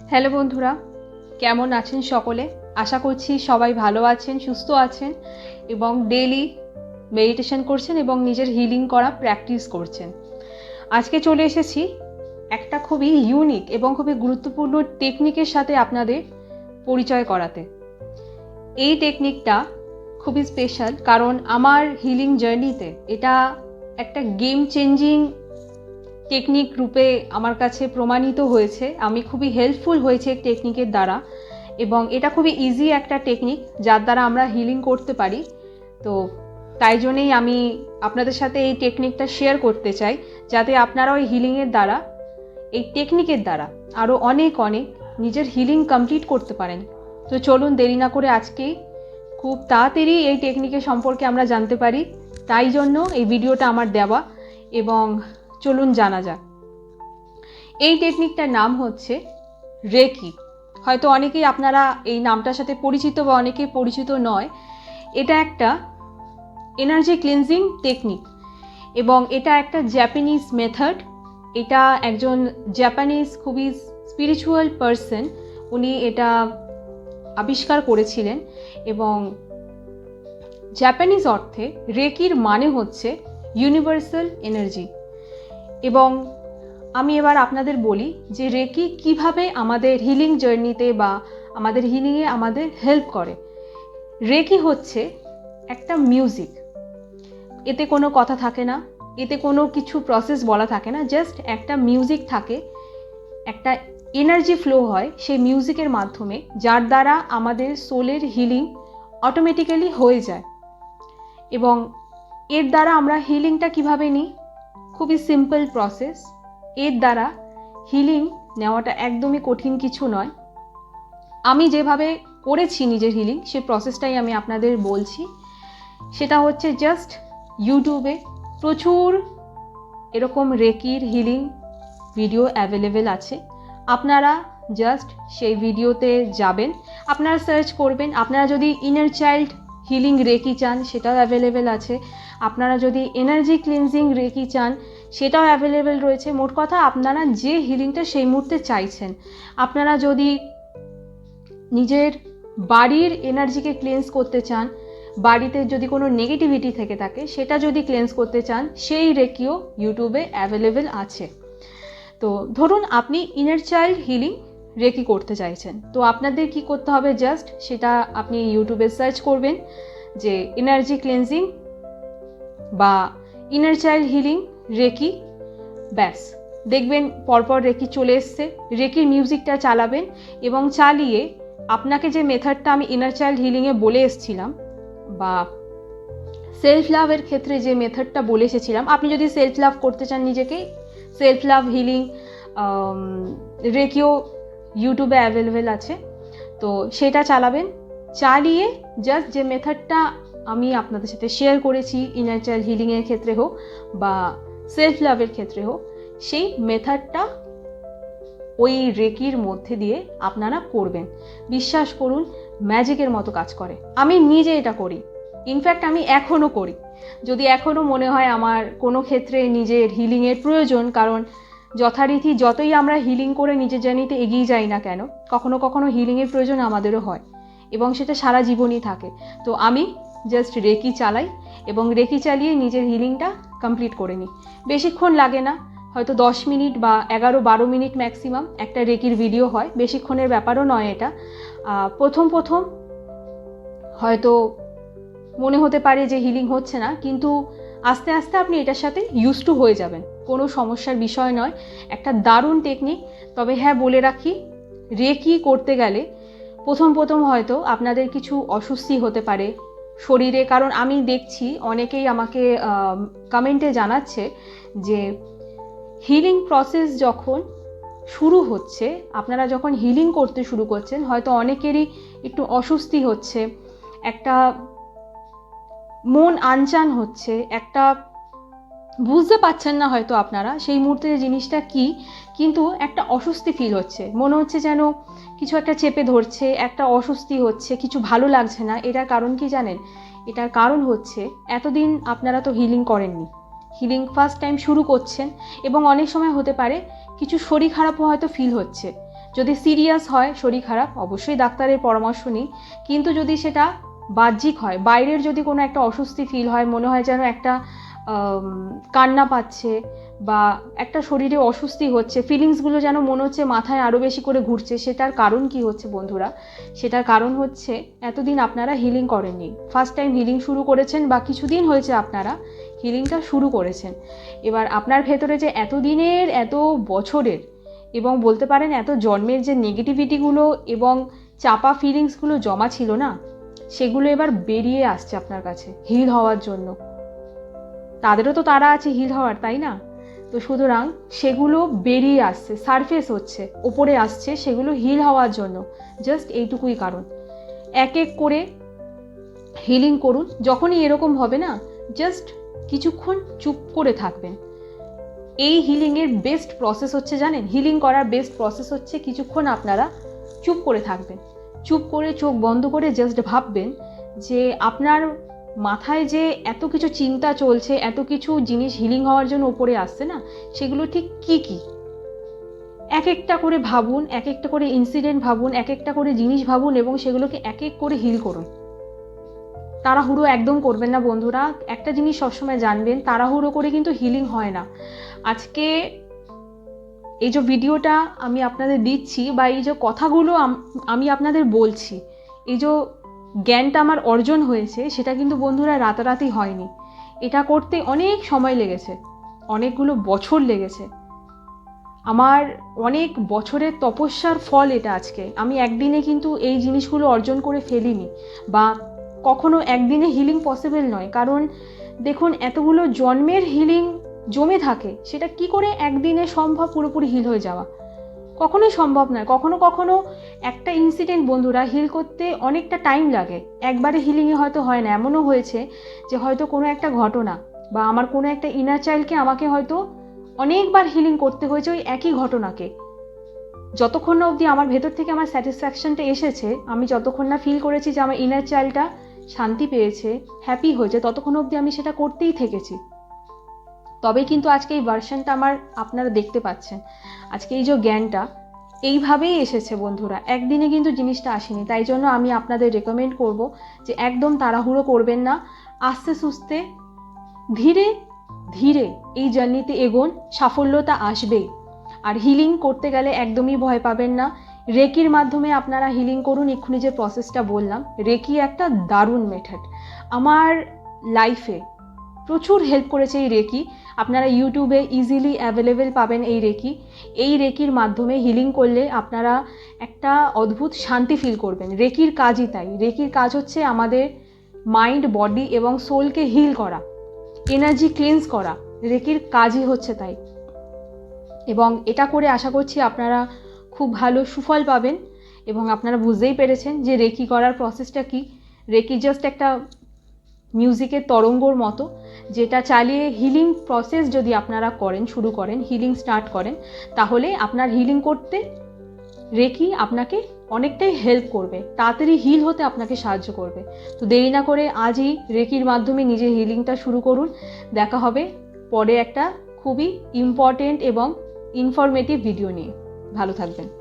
Hello বন্ধুরা, কেমন আছেন সকলে? আশা করছি সবাই ভালো আছেন, সুস্থ আছেন এবং ডেলি মেডিটেশন করছেন এবং নিজের হিলিং করা প্র্যাকটিস করছেন। আজকে চলে এসেছি একটা খুবই ইউনিক এবং খুবই গুরুত্বপূর্ণ টেকনিকের সাথে আপনাদের পরিচয় করাতে। এই টেকনিকটা খুবই স্পেশাল কারণ আমার হিলিং জার্নিতে এটা একটা গেম চেঞ্জিং টেকনিক রূপে আমার কাছে প্রমাণিত হয়েছে। আমি খুবই হেল্পফুল হয়েছে টেকনিকের দ্বারা এবং এটা খুবই ইজি একটা টেকনিক যার দ্বারা আমরা হিলিং করতে পারি। তো তাই জন্যেই আমি আপনাদের সাথে এই টেকনিকটা শেয়ার করতে চাই, যাতে আপনারাও এই হিলিংয়ের দ্বারা, এই টেকনিকের দ্বারা আরও অনেক অনেক নিজের হিলিং কমপ্লিট করতে পারেন। তো চলুন দেরি না করে আজকেই খুব তাড়াতাড়ি এই টেকনিকের সম্পর্কে আমরা জানতে পারি। তাই জন্য এই ভিডিওটা আমার দেওয়া এবং চলুন জানা যাক। এই টেকনিকটার নাম হচ্ছে রেকি। হয়তো অনেকেই আপনারা এই নামটার সাথে পরিচিত বা অনেকেই পরিচিত নয়। এটা একটা এনার্জি ক্লিনজিং টেকনিক এবং এটা একটা জাপানিজ মেথড এটা একজন জাপানিজ খুবই স্পিরিচুয়াল পারসন উনি এটা আবিষ্কার করেছিলেন এবং জাপানিজ অর্থে রেকির মানে হচ্ছে ইউনিভার্সাল এনার্জি এবং আমি এবার আপনাদের বলি যে রেকি কীভাবে আমাদের হিলিং জার্নিতে বা আমাদের হিলিংয়ে আমাদের হেল্প করে। রেকি হচ্ছে একটা মিউজিক এতে কোনো কথা থাকে না, এতে কোনো কিছু প্রসেস বলা থাকে না জাস্ট একটা মিউজিক থাকে, একটা এনার্জি ফ্লো হয় সেই মিউজিকের মাধ্যমে, যার দ্বারা আমাদের সোলের হিলিং অটোমেটিক্যালি হয়ে যায়। এবং এর দ্বারা আমরা হিলিংটা কীভাবে নিই? খুবই সিম্পল প্রসেস এর দ্বারা হিলিং নেওয়াটা একদমই কঠিন কিছু নয়। আমি যেভাবে করেছি নিজের হিলিং সেই প্রসেসটাই আমি আপনাদের বলছি। সেটা হচ্ছে জাস্ট ইউটিউবে প্রচুর এরকম রেকির হিলিং ভিডিও অ্যাভেলেবেল আছে। আপনারা জাস্ট সেই ভিডিওতে যাবেন। আপনারা সার্চ করবেন। আপনারা যদি ইনার চাইল্ড হিলিং রেকি চান, সেটাও অ্যাভেলেবেল আছে। আপনারা যদি এনার্জি ক্লিনজিং রেকি চান, সেটাও অ্যাভেলেবেল রয়েছে। মোট কথা, আপনারা যে হিলিংটা সেই মুহূর্তে চাইছেন, আপনারা যদি নিজের বাড়ির এনার্জিকে ক্লেন্স করতে চান, বাড়িতে যদি কোনো নেগেটিভিটি থেকে থাকে, সেটা যদি ক্লেন্স করতে চান, সেই রেকিও ইউটিউবে অ্যাভেলেবেল আছে। তো ধরুন, আপনি ইনার চাইল্ড হিলিং রেকি করতে চাইছেন। তো আপনাদের কি করতে হবে জাস্ট সেটা আপনি ইউটিউবে সার্চ করবেন যে এনার্জি ক্লেন্সিং বা ইনার চাইল্ড হিলিং রেকি। ব্যাস, দেখবেন পরপর রেকি চলে এসছে। রেকির মিউজিকটা চালাবেন এবং চালিয়ে আপনাকে যে মেথডটা আমি ইনার চাইল্ড হিলিংয়ে বলে এসেছিলাম বা সেলফ লাভের ক্ষেত্রে যে মেথডটা বলে এসেছিলাম, আপনি যদি সেলফ লাভ করতে চান নিজেকে সেলফ লাভ হিলিং রেকিও ইউটিউবে অ্যাভেলেবেল আছে। তো সেটা চালাবেন। চালিয়ে জাস্ট যে মেথডটা আমি আপনাদের সাথে শেয়ার করেছি ইনার চাইল্ড হিলিংয়ের ক্ষেত্রে হোক বা সেলফ লাভের ক্ষেত্রে হোক, সেই মেথডটা ওই রেকির মধ্যে দিয়ে আপনারা করবেন। বিশ্বাস করুন ম্যাজিকের মতো কাজ করে। আমি নিজে এটা করি। ইনফ্যাক্ট আমি এখনও করি। যদি এখনও মনে হয় আমার কোনো ক্ষেত্রে নিজের হিলিংয়ের প্রয়োজন, কারণ যথারীতি যতই আমরা হিলিং করে নিজের জার্নিতে এগিয়ে যাই না কেন, কখনো কখনো হিলিংয়ের প্রয়োজন আমাদেরও হয় এবং সেটা সারা জীবনই থাকে। তো আমি জাস্ট রেকি চালাই এবং রেকি চালিয়ে নিজের হিলিংটা কমপ্লিট করে নিই। বেশিক্ষণ লাগে না, হয়তো দশ মিনিট বা এগারো বারো মিনিট ম্যাক্সিমাম একটা রেকির ভিডিও হয়, বেশিক্ষণের ব্যাপারও নয় এটা। প্রথম প্রথম হয়তো মনে হতে পারে যে হিলিং হচ্ছে না, কিন্তু আস্তে আস্তে আপনি এটার সাথে ইউজ টু হয়ে যাবেন। কোনো সমস্যার বিষয় নয়। একটা দারুণ টেকনিক তবে হ্যাঁ বলে রাখি, রেকি করতে গেলে প্রথম প্রথম হয়তো আপনাদের কিছু অস্বস্তি হতে পারে শরীরে। কারণ আমি দেখছি অনেকেই আমাকে কমেন্টে জানাচ্ছে যে হিলিং প্রসেস যখন শুরু হচ্ছে, আপনারা যখন হিলিং করতে শুরু করছেন, হয়তো অনেকেরই একটু অস্বস্তি হচ্ছে। একটা মন আনচান হচ্ছে, একটা বুঝতে পারছেন না হয়তো আপনারা সেই মুহূর্তে জিনিসটা কি, কিন্তু একটা অস্বস্তি ফিল হচ্ছে। মনে হচ্ছে যেন কিছু একটা চেপে ধরছে, একটা অস্বস্তি হচ্ছে, কিছু ভালো লাগছে না। এটার কারণ কি জানেন? এটার কারণ হচ্ছে এতদিন আপনারা তো হিলিং করেননি। হিলিং ফার্স্ট টাইম শুরু করছেন এবং অনেক সময় হতে পারে কিছু শরীর খারাপও হয়তো ফিল হচ্ছে। যদি সিরিয়াস হয়, শরীর খারাপ, অবশ্যই ডাক্তারের পরামর্শ নিই কিন্তু যদি সেটা বাহ্যিক হয়। বাইরের যদি কোনো একটা অস্বস্তি ফিল হয়, মনে হয় যেন একটা কান্না পাচ্ছে বা একটা শরীরে অস্বস্তি হচ্ছে ফিলিংসগুলো যেন মনে হচ্ছে মাথায় আরও বেশি করে ঘুরছে, সেটার কারণ কি হচ্ছে বন্ধুরা? সেটার কারণ হচ্ছে এতদিন আপনারা হিলিং করেননি। ফার্স্ট টাইম হিলিং শুরু করেছেন বা কিছুদিন হয়েছে আপনারা হিলিংটা শুরু করেছেন। এবার আপনার ভেতরে যে এতদিনের, এত বছরের এবং বলতে পারেন এত জন্মের যে নেগেটিভিটিগুলো এবং চাপা ফিলিংসগুলো জমা ছিল না সেগুলো এবার বেরিয়ে আসছে আপনার কাছে, হিল হওয়ার জন্য। তাদেরও তো তারা আছে হিল হওয়ার, তাই না? তো সুতরাং সেগুলো বেরিয়ে আসছে সারফেস হচ্ছে, ওপরে আসছে, সেগুলো হিল হওয়ার জন্য। জাস্ট এইটুকুই কারণ। এক এক করে হিলিং করুন, যখনই এরকম হবে না জাস্ট কিছুক্ষণ চুপ করে থাকবেন। এই হিলিংয়ের বেস্ট প্রসেস হচ্ছে, জানেন? হিলিং করার বেস্ট প্রসেস হচ্ছে কিছুক্ষণ আপনারা চুপ করে থাকবেন। চুপ করে চোখ বন্ধ করে জাস্ট ভাববেন যে আপনার মাথায় যে এত কিছু চিন্তা চলছে, এত কিছু জিনিস হিলিং হওয়ার জন্য ওপরে আসছে না, সেগুলো ঠিক কি কি? এক একটা করে ভাবুন, এক একটা করে ইনসিডেন্ট ভাবুন, এক একটা করে জিনিস ভাবুন এবং সেগুলোকে এক এক করে হিল করুন। তাড়াহুড়ো একদম করবেন না বন্ধুরা, একটা জিনিস সবসময় জানবেন, তাড়াহুড়ো করে কিন্তু হিলিং হয় না। আজকে এই যে ভিডিওটা আমি আপনাদের দিচ্ছি বা এই যে কথাগুলো আমি আপনাদের বলছি, এই যে জ্ঞানটা আমার অর্জন হয়েছে, সেটা কিন্তু বন্ধুরা রাতারাতি হয়নি। এটা করতে অনেক সময় লেগেছে, অনেকগুলো বছর লেগেছে। আমার অনেক বছরের তপস্যার ফল এটা আজকে। আমি একদিনে কিন্তু এই জিনিসগুলো অর্জন করে ফেলিনি বা কখনো একদিনে হিলিং পসিবল নয়। কারণ দেখুন, এতগুলো জন্মের হিলিং জমে থাকে, সেটা কি করে একদিনে সম্ভব পুরোপুরি হিল হয়ে যাওয়া? কখনোই সম্ভব নয়। কখনো কখনো একটা ইনসিডেন্ট বন্ধুরা হিল করতে অনেকটা টাইম লাগে। একবারে হিলিংয়ে হয়তো হয় না। এমনও হয়েছে যে হয়তো কোনো একটা ঘটনা বা আমার কোনো একটা ইনার চাইল্ডকে আমাকে হয়তো অনেকবার হিলিং করতে হয়েছে ওই একই ঘটনাকে। যতক্ষণ না অবধি আমার ভেতর থেকে আমার স্যাটিসফ্যাকশনটা এসেছে, আমি যতক্ষণ না ফিল করেছি যে আমার ইনার চাইল্ডটা শান্তি পেয়েছে হ্যাপি হয়েছে, ততক্ষণ অবধি আমি সেটা করতেই থেকেছি। তবে কিন্তু আজকে এই ভার্সনটা আমার আপনারা দেখতে পাচ্ছেন। আজকে এই যে জ্ঞানটা, এইভাবেই এসেছে বন্ধুরা। একদিনে কিন্তু জিনিসটা আসেনি। তাই জন্য আমি আপনাদের রেকমেন্ড করব যে একদম তাড়াহুড়ো করবেন না। আস্তে সুস্তে ধীরে ধীরে এই জার্নিতে এগোন। সাফল্যতা আসবেই। আর হিলিং করতে গেলে একদমই ভয় পাবেন না। রেকির মাধ্যমে আপনারা হিলিং করুন। এক্ষুনি যে প্রসেসটা বললাম, রেকি একটা দারুণ মেথড আমার লাইফে প্রচুর হেল্প করেছে এই রেকি। আপনারা ইউটিউবে ইজিলি অ্যাভেলেবেল পাবেন এই রেকি। এই রেকির মাধ্যমে হিলিং করলে আপনারা একটা অদ্ভুত শান্তি ফিল করবেন। রেকির কাজই তাই। রেকির কাজ হচ্ছে আমাদের মাইন্ড বডি এবং সোলকে হিল করা এনার্জি ক্লিনস করা। রেকির কাজই হচ্ছে তাই। এবং এটা করে আশা করছি আপনারা খুব ভালো সুফল পাবেন এবং আপনারা বুঝতেই পেরেছেন যে রেকি করার প্রসেসটা কি। রেকি জাস্ট একটা মিউজিকের তরঙ্গর মতো, যেটা চালিয়ে হিলিং প্রসেস যদি আপনারা করেন, শুরু করেন হিলিং স্টার্ট করেন, তাহলে আপনার হিলিং করতে রেকি আপনাকে অনেকটাই হেল্প করবে। তাড়াতাড়ি হিল হতে আপনাকে সাহায্য করবে। তো দেরি না করে আজই রেকির মাধ্যমে নিজের হিলিংটা শুরু করুন। দেখা হবে পরে একটা খুবই ইম্পর্টেন্ট এবং ইনফরমেটিভ ভিডিও নিয়ে। ভালো থাকবেন।